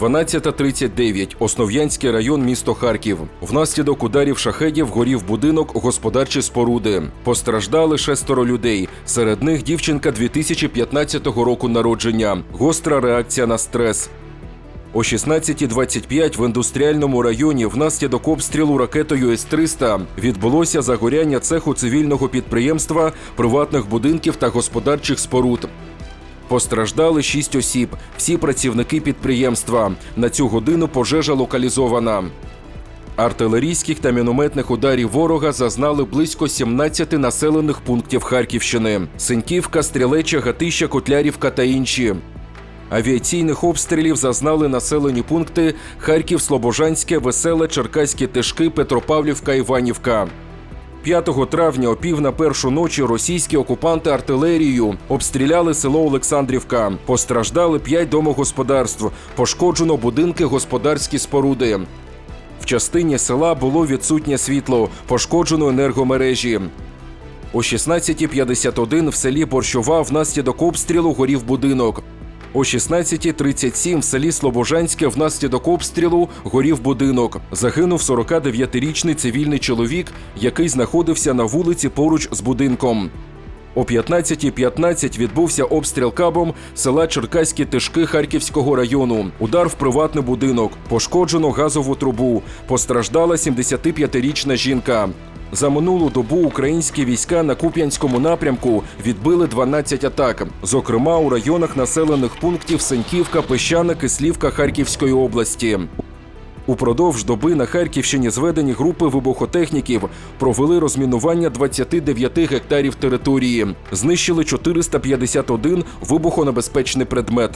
12.39. Основ'янський район, місто Харків. Внаслідок ударів шахедів горів будинок, господарчі споруди. Постраждали шестеро людей. Серед них дівчинка 2015 року народження. Гостра реакція на стрес. О 16.25 в індустріальному районі внаслідок обстрілу ракетою С-300 відбулося загоряння цеху цивільного підприємства, приватних будинків та господарчих споруд. Постраждали шість осіб, всі працівники підприємства. На цю годину пожежа локалізована. Артилерійських та мінометних ударів ворога зазнали близько 17 населених пунктів Харківщини: Синьківка, Стрілеча, Гатища, Котлярівка та інші. Авіаційних обстрілів зазнали населені пункти Харків, Слобожанське, Веселе, Черкаські Тишки, Петропавлівка, Іванівка. 5 травня о пів на першу ночі російські окупанти артилерією обстріляли село Олександрівка. Постраждали 5 домогосподарств, пошкоджено будинки, господарські споруди. В частині села було відсутнє світло, пошкоджено енергомережі. О 16.51 в селі Борщова внаслідок обстрілу горів будинок. О 16.37 в селі Слобожанське внаслідок обстрілу горів будинок. Загинув 49-річний цивільний чоловік, який знаходився на вулиці поруч з будинком. О 15.15 відбувся обстріл кабом села Черкаські Тишки Харківського району. Удар в приватний будинок. Пошкоджено газову трубу. Постраждала 75-річна жінка. За минулу добу українські війська на Куп'янському напрямку відбили 12 атак, зокрема у районах населених пунктів Сеньківка, Пещана, Кислівка Харківської області. Упродовж доби на Харківщині зведені групи вибухотехніків провели розмінування 29 гектарів території, знищили 451 вибухонебезпечний предмет.